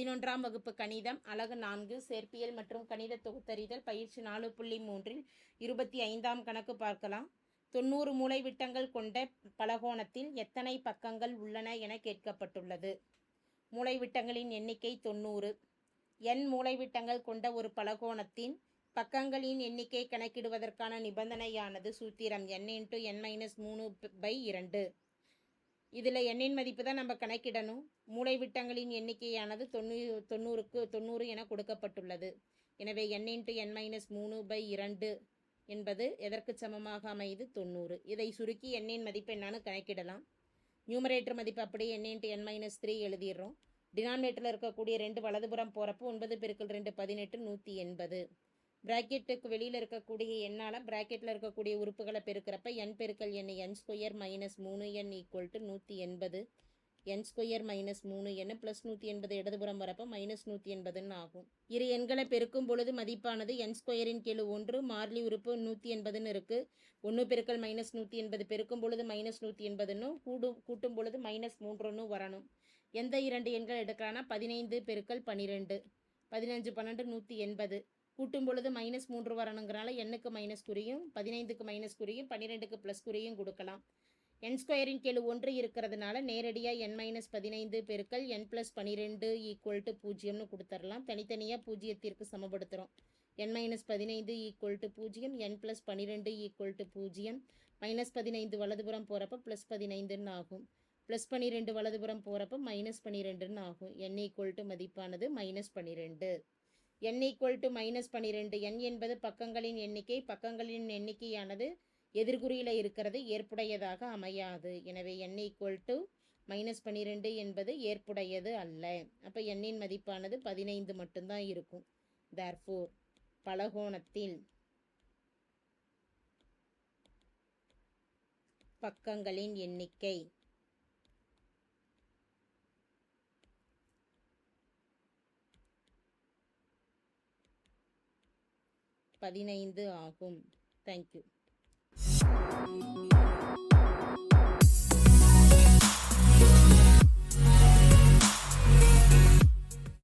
பதினொன்றாம் வகுப்பு கணிதம் அழகு நான்கு சேர்ப்பியல் மற்றும் கணித தொகுத்தறிதல் பயிற்சி நாலு புள்ளி மூன்றில் இருபத்தி ஐந்தாம் கணக்கு பார்க்கலாம். தொண்ணூறு மூலைவிட்டங்கள் கொண்ட பலகோணத்தில் எத்தனை பக்கங்கள் உள்ளன என கேட்கப்பட்டுள்ளது. மூலைவிட்டங்களின் எண்ணிக்கை தொண்ணூறு. எண் மூலைவிட்டங்கள் கொண்ட ஒரு பலகோணத்தின் பக்கங்களின் எண்ணிக்கை கணக்கிடுவதற்கான நிபந்தனையானது சூத்திரம் என் இன்ட்டு என் மைனஸ் மூணு பை இரண்டு. இதில் எண்ணின் மதிப்பு தான் நம்ம கணக்கிடணும். மூளைவிட்டங்களின் எண்ணிக்கையானது தொண்ணூறு தொண்ணூறுக்கு தொண்ணூறு என கொடுக்கப்பட்டுள்ளது. எனவே என் இன்ட்டு என் மைனஸ் மூணு பை இரண்டு என்பது எதற்கு சமமாக அமையுது? தொண்ணூறு. இதை சுருக்கி எண்ணின் மதிப்பு என்னான்னு கணக்கிடலாம். நியூமரேட்டர் மதிப்பு அப்படியே n into n minus three எழுதிடுறோம். டினாமினேட்டரில் இருக்கக்கூடிய ரெண்டு வலதுபுறம் போகிறப்போ ஒன்பது பெருக்கள் ரெண்டு பதினெட்டு நூற்றி எண்பது. பிராக்கெட்டுக்கு வெளியில் இருக்கக்கூடிய என்னால் பிராக்கெட்டில் இருக்கக்கூடிய உறுப்புகளை பெருக்கிறப்ப என் பெருக்கல் என் என் ஸ்கொயர் மைனஸ் மூணு என் ஈக்குவல் டு நூற்றி எண்பது. என் ஸ்கொயர் மைனஸ் மூணு என் ப்ளஸ் நூற்றி எண்பது இடதுபுறம் வரப்போ மைனஸ் நூற்றி எண்பதுன்னு ஆகும். இரு எண்களை பெருக்கும் பொழுது மதிப்பானது என் ஸ்கொயரின் கீழ் ஒன்று மார்லி உறுப்பு நூற்றி எண்பதுன்னு இருக்குது ஒன்று பெருக்கல் மைனஸ் நூற்றி எண்பது பெருக்கும் பொழுது மைனஸ் நூற்றி எண்பதுன்னு கூடும் கூட்டும் பொழுது மைனஸ் மூன்றுன்னு வரணும். எந்த இரண்டு எண்கள் எடுக்கலான்னா பதினைந்து பெருக்கல் பன்னிரெண்டு பதினஞ்சு பன்னெண்டு நூற்றி எண்பது. கூட்டும் பொழுது மைனஸ் மூன்று வரணுங்கிறனால எண்ணுக்கு மைனஸ் குறியும் பதினைந்துக்கு மைனஸ் குறியும் பன்னிரெண்டுக்கு ப்ளஸ் குறியும் கொடுக்கலாம். என் ஸ்கொயரின் கீழ் ஒன்று இருக்கிறதுனால நேரடியாக என் மைனஸ் பதினைந்து பெருக்கள் என் ப்ளஸ் பன்னிரெண்டு ஈக்குவல் டு பூஜ்ஜியம்னு கொடுத்துடலாம் தனித்தனியாக பூஜ்ஜியத்திற்கு சமப்படுத்துகிறோம் என் மைனஸ் பதினைந்து ஈக்குவல் டு பூஜ்ஜியம் என் ப்ளஸ் பன்னிரெண்டு ஈக்குவல் டு பூஜ்ஜியம். மைனஸ் பதினைந்து வலதுபுறம் போகிறப்ப ப்ளஸ் பதினைந்துன்னு ஆகும். ப்ளஸ் பன்னிரெண்டு வலதுபுறம் போகிறப்ப மைனஸ் பன்னிரெண்டுன்னு ஆகும். என் ஈக்குவல் டு மதிப்பானது மைனஸ் பன்னிரெண்டு. N ஈக்குவல் டு மைனஸ் பன்னிரெண்டு. n என்பது பக்கங்களின் எண்ணிக்கை பக்கங்களின் எண்ணிக்கையானது எதிர்குறியில் இருக்கிறது ஏற்புடையதாக அமையாது. எனவே n ஈக்குவல் டு மைனஸ் பன்னிரெண்டு என்பது ஏற்புடையது அல்ல. அப்போ எண்ணின் மதிப்பானது பதினைந்து மட்டும்தான் இருக்கும். தேர்ஃபோர் பலகோணத்தில் பக்கங்களின் எண்ணிக்கை பதினைந்து ஆகும். தேங்க்யூ